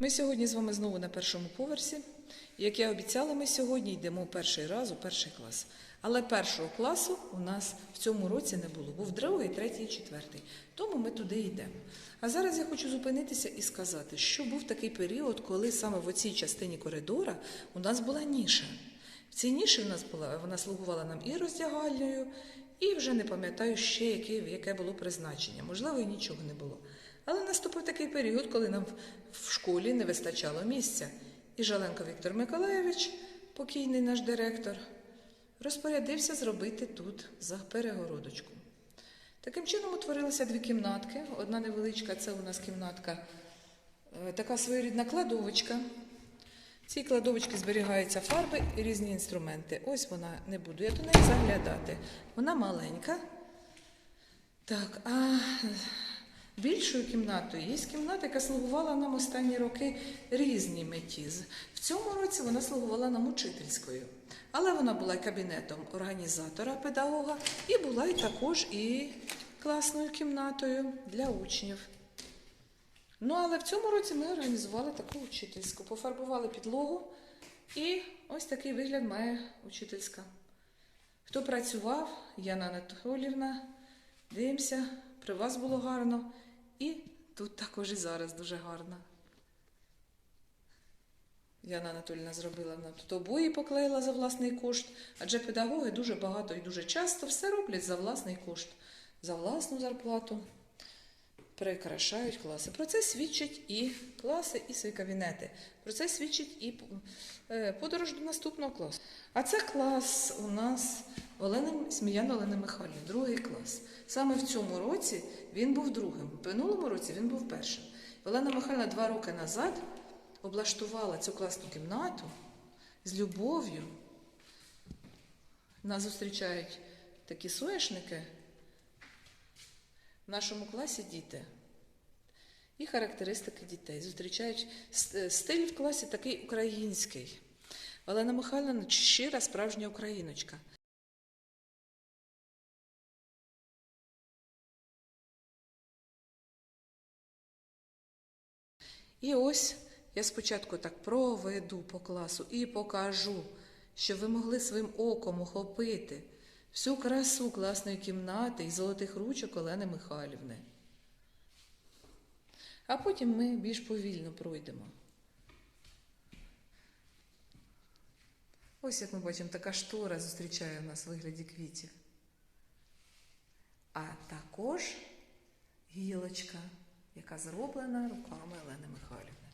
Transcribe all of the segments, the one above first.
Ми сьогодні з вами знову на першому поверсі. Як я обіцяла, ми сьогодні йдемо перший раз у перший клас. Але першого класу у нас в цьому році не було. Був другий, третій четвертий. Тому ми туди йдемо. А зараз я хочу зупинитися і сказати, що був такий період, коли саме в оцій частині коридора у нас була ніша. В цій ніші в нас була, вона слугувала нам і роздягальною, і вже не пам'ятаю ще, яке, яке було призначення. Можливо, і нічого не було. Але наступив такий період, коли нам в школі не вистачало місця. І Жаленко Віктор Миколайович, покійний наш директор, розпорядився зробити тут за перегородочку. Таким чином утворилися дві кімнатки. Одна невеличка це у нас кімнатка, е, така своєрідна кладовочка. В цій кладовочці зберігаються фарби і різні інструменти. Ось вона не буду я до неї заглядати. Вона маленька. Так, а більшою кімнатою є кімната, яка слугувала нам останні роки різні меті. В цьому році вона слугувала нам учительською. Але вона була і кабінетом організатора, педагога, і була і також і класною кімнатою для учнів. Ну, але в цьому році ми організували таку учительську. Пофарбували підлогу, і ось такий вигляд має учительська. Хто працював, Яна Анатолівна, дивимося, при вас було гарно. І тут також і зараз дуже гарно. Яна Анатолівна зробила нам тут обої поклеїла за власний кошт, адже педагоги дуже багато і дуже часто все роблять за власний кошт, за власну зарплату прикрашають класи. Про це свідчать і класи, і свої кабінети. Про це свідчить і е, подорож до наступного класу. А це клас у нас Олени Сміяна Олени Михайлівни, другий клас. Саме в цьому році він був другим. В минулому році він був першим. Олена Михайлівна два роки назад облаштувала цю класну кімнату з любов'ю. Нас зустрічають такі соняшники. В нашому класі діти і характеристики дітей. Зустрічають стиль в класі такий український. Олена Михайловна щира справжня україночка. І ось я спочатку так проведу по класу і покажу, щоб ви могли своїм оком охопити всю красу класної кімнати і золотих ручок Олени Михайлівни. А потім ми більш повільно пройдемо. Ось як ми бачимо, така штора зустрічає нас в вигляді квітів. А також гілочка, яка зроблена руками Олени Михайлівни.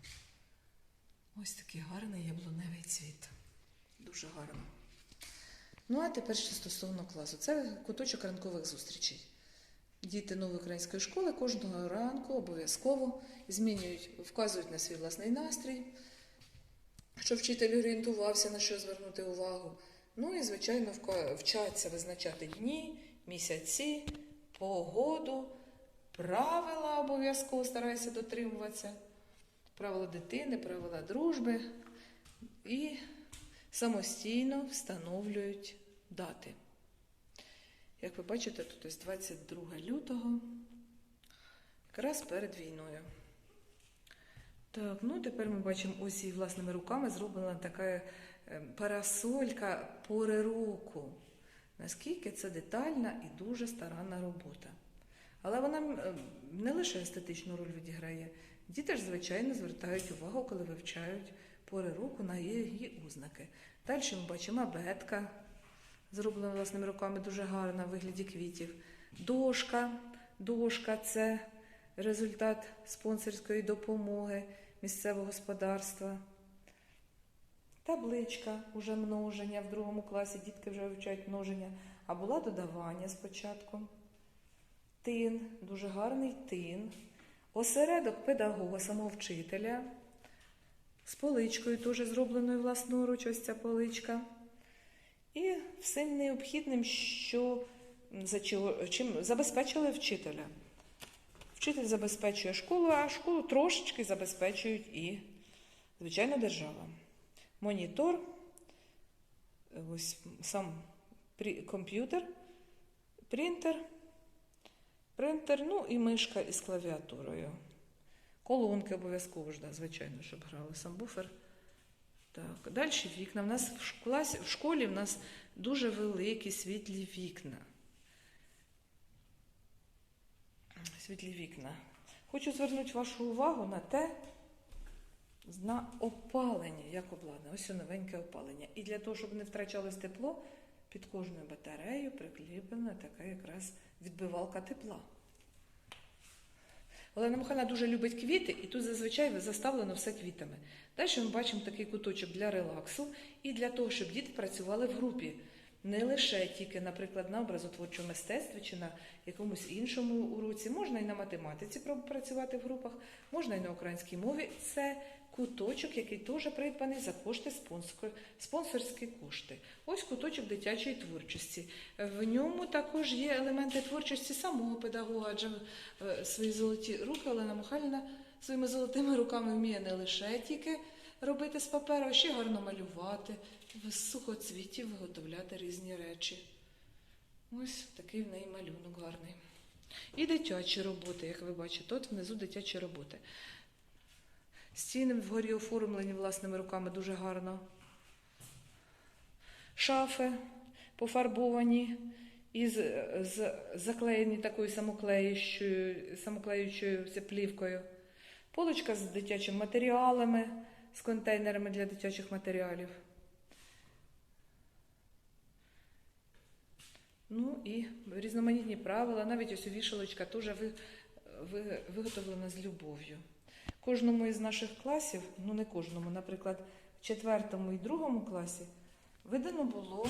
Ось такий гарний яблуневий цвіт. Дуже гарно. Ну, а тепер що стосовно класу. Це куточок ранкових зустрічей. Діти нової української школи кожного ранку обов'язково змінюють, вказують на свій власний настрій, щоб вчитель орієнтувався, на що звернути увагу. Ну і, звичайно, вчаться визначати дні, місяці, погоду, правила обов'язково стараюся дотримуватися, правила дитини, правила дружби і самостійно встановлюють дати. Як ви бачите, тут ось 22 лютого, якраз перед війною. Так, ну тепер ми бачимо ось і власними руками зроблена така е, парасолька пори року. Наскільки це детальна і дуже старанна робота. Але вона е, не лише естетичну роль відіграє. Діти ж, звичайно, звертають увагу, коли вивчають пори року на її ознаки. Далі ми бачимо абетка, зроблена власними руками дуже гарна в вигляді квітів. Дошка. Дошка це результат спонсорської допомоги місцевого господарства. Табличка уже множення в другому класі, дітки вже вивчають множення, а була додавання спочатку. Тин, дуже гарний тин. Осередок педагога, самого вчителя. З поличкою теж зробленою власноруч, ось ця поличка. І всім необхідним, що за чого- чим забезпечили вчителя. Вчитель забезпечує школу, а школу трошечки забезпечують і, звичайно, держава. Монітор, ось сам комп'ютер, принтер, принтер, ну і мишка із клавіатурою. Колонки обов'язково звичайно, щоб грали самбуфер. Так, далі вікна. У нас в, класі, в школі в нас дуже великі світлі вікна. Світлі вікна. Хочу звернути вашу увагу на те, на опалення, як обладнане. Ось новеньке опалення. І для того, щоб не втрачалось тепло, під кожною батареєю прикріплена така якраз відбивалка тепла. Олена Михайловна дуже любить квіти, і тут зазвичай заставлено все квітами. Далі ми бачимо такий куточок для релаксу і для того, щоб діти працювали в групі. Не лише тільки, наприклад, на образотворчому мистецтві чи на якомусь іншому уроці. Можна і на математиці працювати в групах, можна і на українській мові. Це куточок, який теж придбаний за кошти спонсор- спонсорські кошти. Ось куточок дитячої творчості. В ньому також є елементи творчості самого педагога, адже е, свої золоті руки Олена Михайлівна своїми золотими руками вміє не лише тільки робити з паперу, ще гарно малювати, з сухоцвітів виготовляти різні речі. Ось такий в неї малюнок гарний. І дитячі роботи, як ви бачите, тут внизу дитячі роботи. Стіни вгорі оформлені власними руками дуже гарно. Шафи пофарбовані і заклеєні такою самоклеючою плівкою. Полочка з дитячими матеріалами, з контейнерами для дитячих матеріалів. Ну і різноманітні правила, навіть ось вішалочка теж ви, ви, виготовлена з любов'ю. Кожному із наших класів, ну не кожному, наприклад, в четвертому і другому класі видано було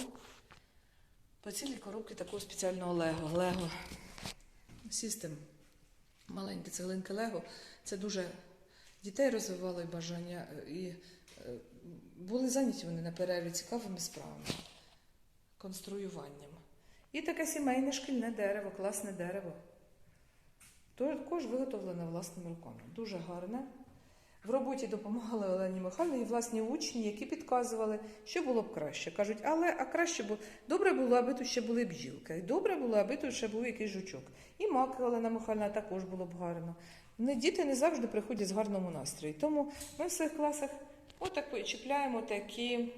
по цілій коробці такого спеціального Лего. Лего System. Маленьке цеглинки Лего. Це дуже дітей розвивало і бажання, е, і е, були зайняті вони на перерві цікавими справами, конструюванням. І таке сімейне шкільне дерево, класне дерево. Також виготовлене власними руками. Дуже гарне. В роботі допомагали Олені Михайлівні і власні учні, які підказували, що було б краще. Кажуть, але а краще б добре було, аби тут ще були бджілки. Добре було, аби тут ще був якийсь жучок. І мак Олена Михайлівна також було б гарно. Не, діти не завжди приходять з гарному настрої. Тому ми в своїх класах отак чіпляємо такі,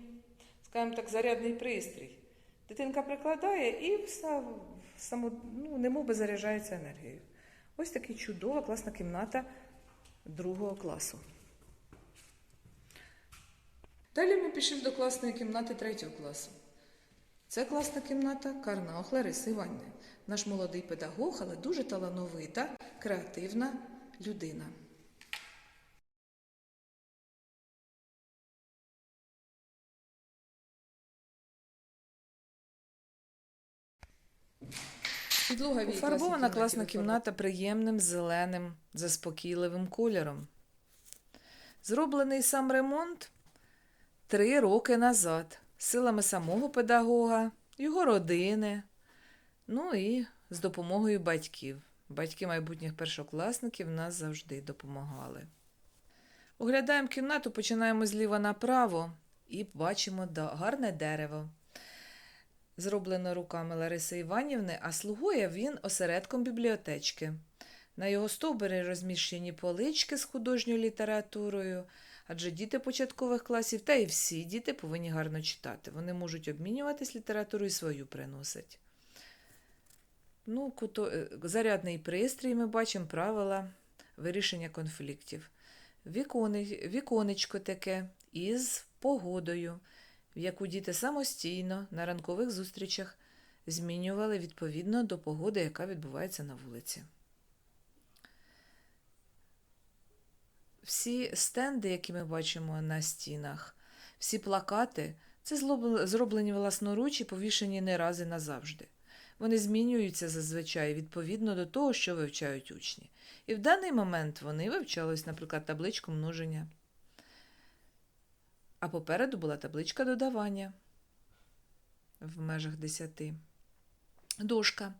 скажімо так, зарядний пристрій. Дитинка прикладає і само, ну, немов заряджається енергією. Ось така чудова класна кімната другого класу. Далі ми пішли до класної кімнати третього класу. Це класна кімната Карнаох Лариси Іванівни. Наш молодий педагог, але дуже талановита, креативна людина. Пофарбована класна кімната приємним зеленим, заспокійливим кольором. Зроблений сам ремонт три роки назад, силами самого педагога, його родини, ну і з допомогою батьків. Батьки майбутніх першокласників нас завжди допомагали. Оглядаємо кімнату, починаємо зліва направо і бачимо гарне дерево. Зроблено руками Лариси Іванівни, а слугує він осередком бібліотечки. На його стовбурі розміщені полички з художньою літературою, адже діти початкових класів та і всі діти повинні гарно читати. Вони можуть обмінюватись літературою і свою приносять. Ну, куто... е, Зарядний пристрій ми бачимо правила вирішення конфліктів. Вікони... Віконечко таке із погодою, в яку діти самостійно на ранкових зустрічах змінювали відповідно до погоди, яка відбувається на вулиці. Всі стенди, які ми бачимо на стінах, всі плакати це зроблені власноруч і повішені не раз і назавжди. Вони змінюються зазвичай відповідно до того, що вивчають учні. І в даний момент вони вивчались, наприклад, табличку множення. А попереду була табличка додавання в межах 10. Дошка.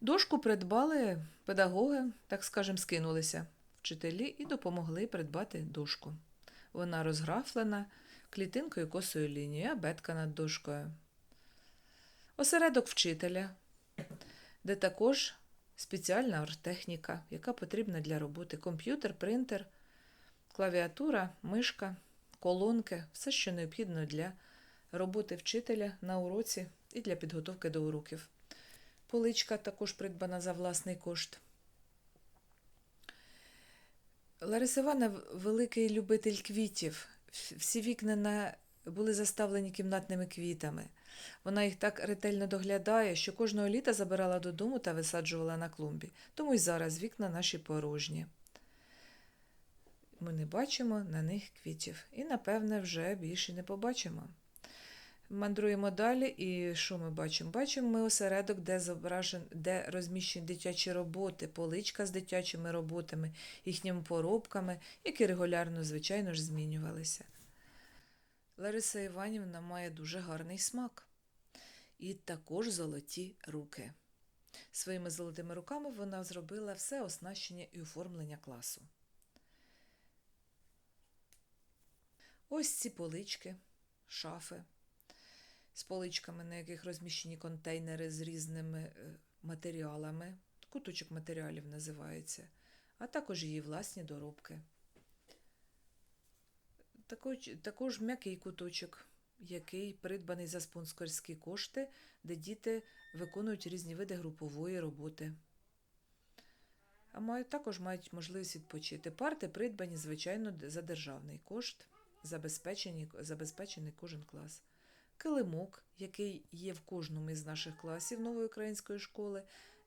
Дошку придбали педагоги, так скажемо, скинулися вчителі і допомогли придбати дошку. Вона розграфлена клітинкою косою лінією, абетка над дошкою. Осередок вчителя, де також спеціальна оргтехніка, яка потрібна для роботи. Комп'ютер, принтер, клавіатура, мишка, колонки, все, що необхідно для роботи вчителя на уроці і для підготовки до уроків. Поличка також придбана за власний кошт. Лариса Івановна – великий любитель квітів. Всі вікна на... були заставлені кімнатними квітами. Вона їх так ретельно доглядає, що кожного літа забирала додому та висаджувала на клумбі. Тому й зараз вікна наші порожні. Ми не бачимо на них квітів. І, напевне, вже більше не побачимо. Мандруємо далі, і що ми бачимо? Бачимо ми осередок, де зображен, де розміщені дитячі роботи, поличка з дитячими роботами, їхніми поробками, які регулярно, звичайно ж, змінювалися. Лариса Іванівна має дуже гарний смак і також золоті руки. Своїми золотими руками вона зробила все оснащення і оформлення класу. Ось ці полички, шафи з поличками, на яких розміщені контейнери з різними е, матеріалами. Куточок матеріалів називається, а також її власні доробки. Також, також м'який куточок, який придбаний за спонсорські кошти, де діти виконують різні види групової роботи. А мають, також мають можливість відпочити. Парти придбані, звичайно, за державний кошт, забезпечені, забезпечений кожен клас. Килимок, який є в кожному із наших класів нової української школи,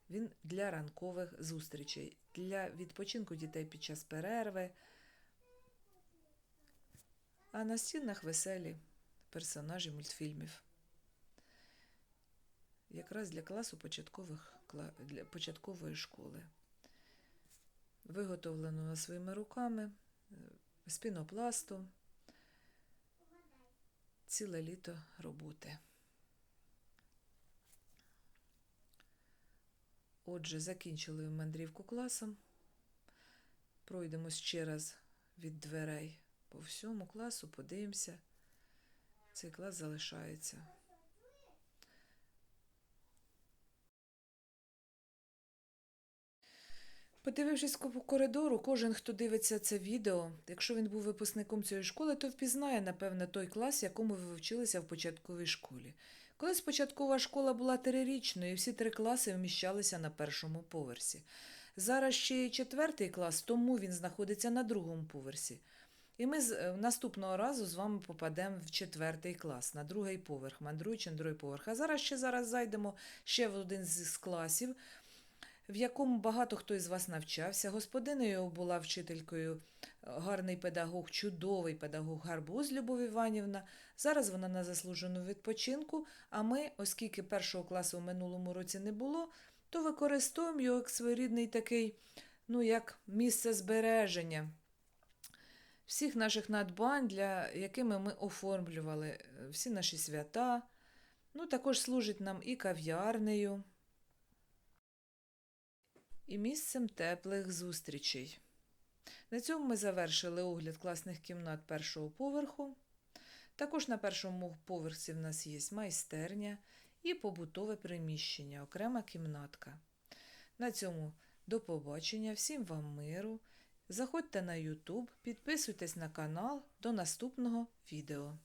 він для ранкових зустрічей, для відпочинку дітей під час перерви. А на стінах веселі персонажі мультфільмів. Якраз для класу початкових, для початкової школи. Виготовлено своїми руками е, з пінопласту. Ціле літо роботи. Отже, закінчили мандрівку класом. Пройдемо ще раз від дверей по всьому класу, подивимося. Цей клас залишається. Подивившись по коридору, кожен, хто дивиться це відео, якщо він був випускником цієї школи, то впізнає, напевне, той клас, якому ви вчилися в початковій школі. Колись початкова школа була трирічною, і всі три класи вміщалися на першому поверсі. Зараз ще й четвертий клас, тому він знаходиться на другому поверсі. І ми е, наступного разу з вами попадемо в четвертий клас, на другий поверх, мандруючи на другий поверх. А зараз ще зараз зайдемо ще в один з класів, в якому багато хто із вас навчався. Господинею була вчителькою е, гарний педагог, чудовий педагог Гарбуз Любов Іванівна. Зараз вона на заслуженому відпочинку. А ми, оскільки першого класу в минулому році не було, то використовуємо його як своєрідний такий, ну як місце збереження всіх наших надбань, для якими ми оформлювали е, всі наші свята. Ну, також служить нам і кав'ярнею, і місцем теплих зустрічей. На цьому ми завершили огляд класних кімнат першого поверху. Також на першому поверсі в нас є майстерня і побутове приміщення, окрема кімнатка. На цьому до побачення, всім вам миру. Заходьте на YouTube, підписуйтесь на канал. До наступного відео.